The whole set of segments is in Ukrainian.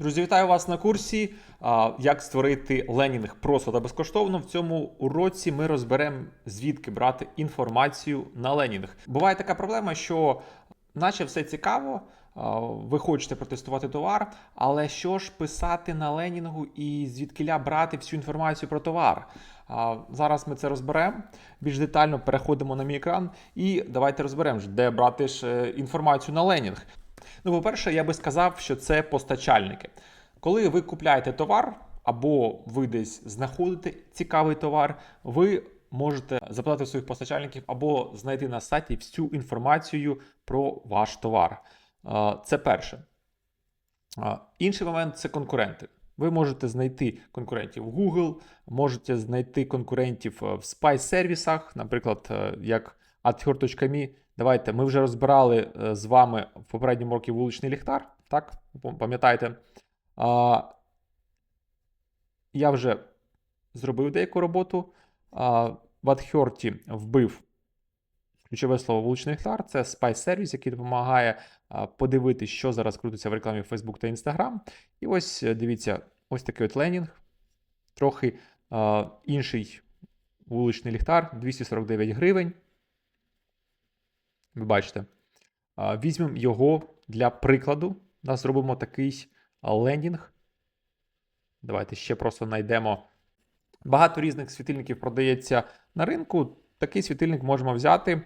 Друзі, вітаю вас на курсі. Як створити ленінг просто та безкоштовно. В цьому уроці ми розберемо, звідки брати інформацію на ленінг. Буває така проблема, що, наче все цікаво, ви хочете протестувати товар, але що ж писати на ленінгу і звідкиля брати всю інформацію про товар? Зараз ми це розберемо. Більш детально переходимо на мій екран і давайте розберемо, де брати ж е, інформацію на ленінг. Ну, по-перше, я би сказав, що це постачальники. Коли ви купляєте товар, або ви десь знаходите цікавий товар, ви можете запитати своїх постачальників або знайти на сайті всю інформацію про ваш товар. Це перше. Інший момент це конкуренти. Ви можете знайти конкурентів в Google, можете знайти конкурентів е, в спай-сервісах, наприклад, е, як Adher.me. Давайте, ми вже розбирали е, з вами в попередньому році вуличний ліхтар, так? Пам'ятаєте? А, Я вже зробив деяку роботу. А, В Adherті вбив ключове слово вуличний ліхтар. Це спай-сервіс, який допомагає подивитися, що зараз крутиться в рекламі Facebook та Instagram. І ось е, дивіться, ось такий от ленінг. Трохи а, інший вуличний ліхтар 249 гривень. Ви бачите. Візьмемо його для прикладу. У нас зробимо такий лендінг. Давайте ще просто знайдемо. Багато різних світильників продається на ринку. Такий світильник можемо взяти.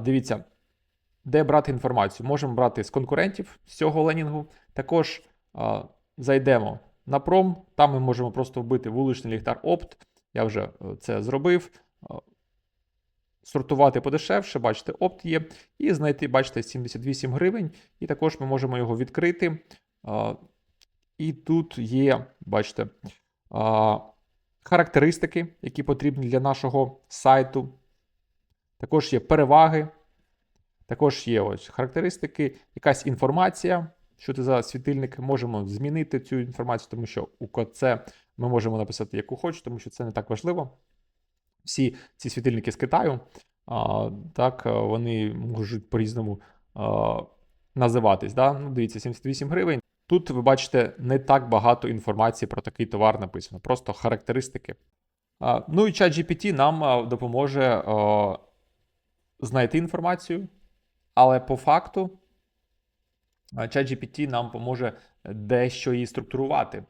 Дивіться, де брати інформацію. Можемо брати з конкурентів з цього ленінгу. Також зайдемо на пром. Там ми можемо просто вбити вуличний ліхтар опт. Я вже е, це зробив. Сортувати подешевше, бачите, опт є. І знайти, бачите, 78 гривень. І також ми можемо його відкрити. І тут є, бачите, характеристики, які потрібні для нашого сайту. Також є переваги. Також є ось характеристики, якась інформація, що це за світильник. Можемо змінити цю інформацію, тому що у КЦ ми можемо написати, яку хочемо, тому що це не так важливо. Всі ці світильники з Китаю, а, так, вони можуть по-різному називатись. Да? Ну, дивіться, 78 гривень. Тут ви бачите не так багато інформації про такий товар написано, просто характеристики. А, ну і ChatGPT нам допоможе а, знайти інформацію, але по факту ChatGPT нам поможе дещо її структурувати.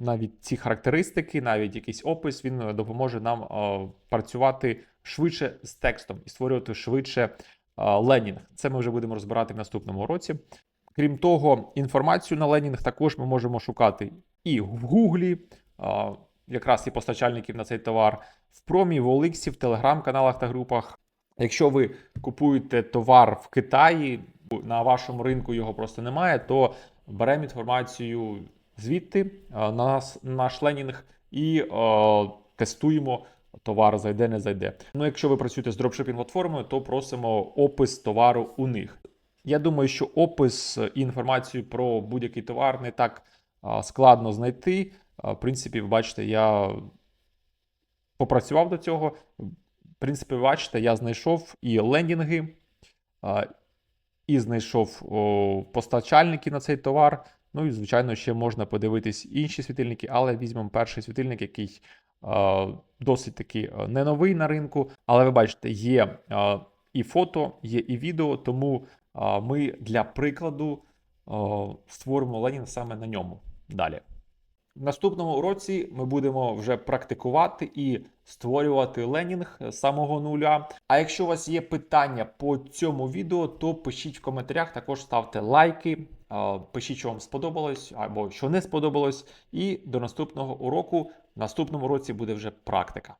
Навіть ці характеристики, навіть якийсь опис, він е, допоможе нам е, працювати швидше з текстом і створювати швидше е, ленінг. Це ми вже будемо розбирати в наступному році. Крім того, інформацію на ленінг також ми можемо шукати і в Гуглі, якраз і постачальників на цей товар, в промі, в OLX, в телеграм-каналах та групах. Якщо ви купуєте товар в Китаї, на вашому ринку його просто немає, то беремо інформацію звідти е, на нас, наш ленінг і е, тестуємо. Товар зайде, не зайде. Ну, якщо ви працюєте з дропшипінг платформою, то просимо опис товару у них. Я думаю, що опис і інформацію про будь-який товар не так складно знайти. В принципі, ви бачите, я попрацював до цього. В принципі, ви бачите, я знайшов і лендінги, і знайшов постачальники на цей товар. Ну і, звичайно, ще можна подивитись інші світильники, але візьмемо перший світильник, який е, досить таки не новий на ринку. Але ви бачите, є е, і фото, є і відео, тому е, ми для прикладу е, створимо ленінг саме на ньому. Далі. В наступному уроці ми будемо вже практикувати і створювати ленінг з самого нуля. А якщо у вас є питання по цьому відео, то пишіть в коментарях, також ставте лайки, пишіть, що вам сподобалось або що не сподобалось. І до наступного уроку. В наступному році буде вже практика.